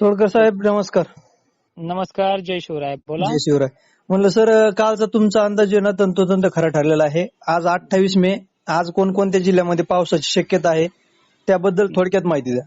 तोडकर साहेब नमस्कार. नमस्कार जय शिवराय. बोला. जय शिवराय. म्हणलं सर कालचा तुमचा अंदाज आहे ना तंतोतंत खरा ठरलेला आहे. आज अठ्ठावीस मे आज कोणकोणत्या जिल्ह्यामध्ये पावसाची शक्यता आहे त्याबद्दल थोडक्यात माहिती द्या.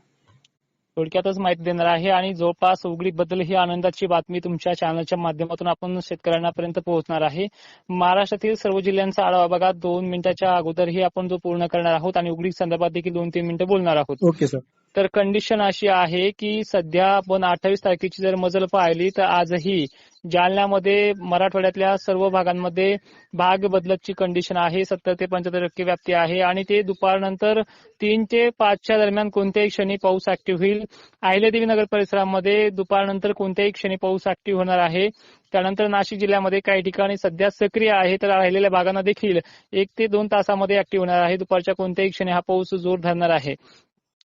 थोडक्यातच माहिती देणार आहे आणि जवळपास उघडी बद्दल ही आनंदाची बातमी तुमच्या चॅनलच्या माध्यमातून आपण शेतकऱ्यांपर्यंत पोहोचणार आहे. महाराष्ट्रातील सर्व जिल्ह्यांचा आढावा बघा. दोन मिनिटाच्या अगोदरही आपण जो पूर्ण करणार आहोत आणि उघडी संदर्भात देखील दोन तीन मिनिटं बोलणार आहोत. Okay sir. तर कंडिशन अशी आहे की सध्या आपण अठ्ठावीस तारखेची जर मजल पाहिली तर आजही जालन्यामध्ये मराठवाड्यातल्या सर्व भागांमध्ये भाग बदलतची कंडिशन आहे. सत्तर ते पंच्याहत्तर टक्के व्याप्ती आहे. आणि ते दुपारनंतर तीन ते पाचच्या दरम्यान कोणत्याही क्षणी पाऊस ऍक्टिव्ह होईल. अहिल्यादेवी नगर परिसरामध्ये दुपारनंतर कोणत्याही क्षणी पाऊस ऍक्टिव्ह होणार आहे. त्यानंतर नाशिक जिल्ह्यामध्ये काही ठिकाणी सध्या सक्रिय आहे तर राहिलेल्या भागांना देखील एक ते दोन तासामध्ये ऍक्टिव्ह होणार आहे. दुपारच्या कोणत्याही क्षणी हा पाऊस जोर धरणार आहे.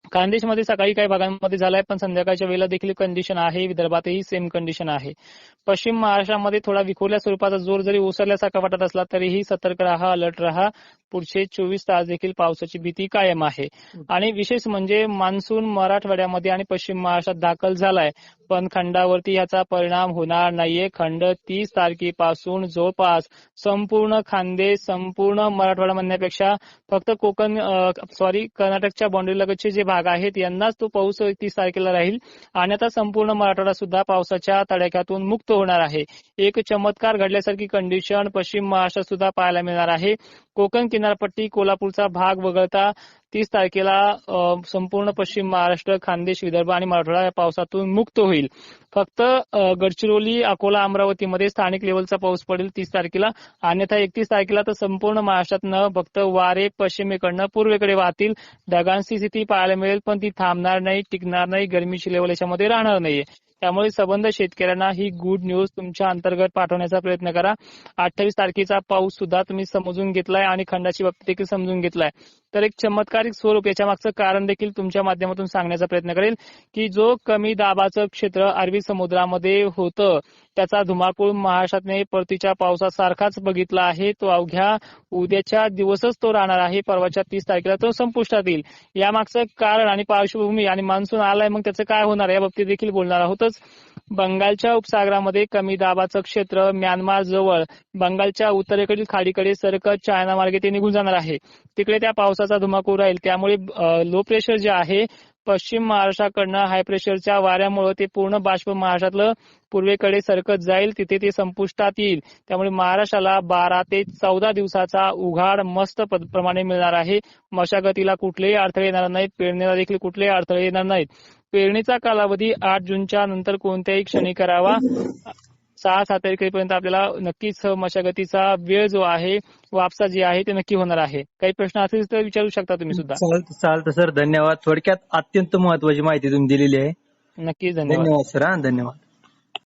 खानदेशमध्ये सकाळी काही भागांमध्ये झालाय पण संध्याकाळच्या वेळेला देखील कंडिशन आहे. विदर्भातही सेम कंडिशन आहे. पश्चिम महाराष्ट्रामध्ये थोडा विखुरल्या स्वरूपाचा जोर जरी ओसरल्यासारखा वाटत असला तरीही सतर्क राहा अलर्ट राहा. पुढचे चोवीस तास देखील पावसाची भीती कायम आहे. आणि विशेष म्हणजे मान्सून मराठवाड्यामध्ये आणि पश्चिम महाराष्ट्रात दाखल झालाय. पण खंडावरती याचा परिणाम होणार नाहीये. खंड तीस तारखेपासून जवळपास संपूर्ण खानदेश संपूर्ण मराठवाडा म्हणण्यापेक्षा फक्त कोकण सॉरी कर्नाटकच्या बाउंड्री लगतचे जे भाग आहेत यांनाच तो पाऊस तीस तारखेला राहील. आणि आता संपूर्ण मराठवाडा सुद्धा पावसाच्या तडाख्यातून मुक्त होणार आहे. एक चमत्कार घडल्यासारखी कंडिशन पश्चिम महाराष्ट्रात सुद्धा पाहायला मिळणार आहे. कोकण किनारपट्टी कोल्हापूरचा भाग वगळता तीस तारखेला संपूर्ण पश्चिम महाराष्ट्र खानदेश विदर्भ आणि मराठवाडा या पावसातून मुक्त होईल. फक्त गडचिरोली अकोला अमरावतीमध्ये स्थानिक लेवलचा पाऊस पडेल तीस तारखेला. अन्यथा एकतीस तारखेला तर संपूर्ण महाराष्ट्रातनं फक्त वारे पश्चिमेकडनं पूर्वेकडे वाहतील. ढगांची स्थिती पाहायला मिळेल पण ती थांबणार नाही टिकणार नाही गरमीची लेवल याच्यामध्ये राहणार नाहीये. त्यामुळे संबंध शेतकऱ्यांना ही गुड न्यूज तुमच्या अंतर्गत पाठवण्याचा प्रयत्न करा. अठ्ठावीस तारखेचा पाऊस सुद्धा तुम्ही समजून घेतलाय आणि खंडाची बाबतीत देखील समजून घेतलाय. तर एक चमत्कारिक स्वरूप याच्या मागचं कारण देखील तुमच्या माध्यमातून सांगण्याचा प्रयत्न करेल की जो कमी दाबाचं क्षेत्र अरबी समुद्रामध्ये होतं त्याचा धुमाकूळ महाराष्ट्राने परतीच्या पावसासारखाच बघितला आहे. तो अवघ्या उद्याच्या दिवसच तो राहणार आहे. परवाच्या तीस तारखेला तो संपुष्टात येईल. यामागचं कारण आणि पार्श्वभूमी आणि मान्सून आलाय मग त्याचं काय होणार? या बाबतीत देखील बोलणार आहोतच. बंगालच्या उपसागरामध्ये कमी दाबाचं क्षेत्र म्यानमार जवळ बंगालच्या उत्तरेकडील खाडीकडे सरकत चायना मार्गे ते निघून जाणार आहे. तिकडे त्या पावसाचा धुमाकूळ राहील. त्यामुळे लो प्रेशर जे आहे पश्चिम महाराष्ट्राकडनं हाय प्रेशरच्या वाऱ्यामुळे ते पूर्ण बाष्प महाराष्ट्रातलं पूर्वेकडे सरकत जाईल. तिथे ते संपुष्टात येईल. त्यामुळे महाराष्ट्राला बारा ते चौदा दिवसाचा उघाड मस्त प्रमाणे मिळणार आहे. मशागतीला कुठलेही अडथळे येणार नाहीत. पेरणीला देखील कुठलेही अडथळे येणार नाहीत. पेरणीचा कालावधी आठ जूनच्या नंतर कोणत्याही क्षणी करावा. सहा सात तारखेपर्यंत आपल्याला नक्कीच मशागतीचा वेळ जो आहे वापसा जी आहे ते नक्की होणार आहे. काही प्रश्न असतील तर विचारू शकता तुम्ही सुद्धा. चालतं चालतं सर. धन्यवाद. थोडक्यात अत्यंत महत्वाची माहिती तुम्ही दिलेली आहे. नक्कीच धन्यवाद. धन्यवाद सर. हा धन्यवाद.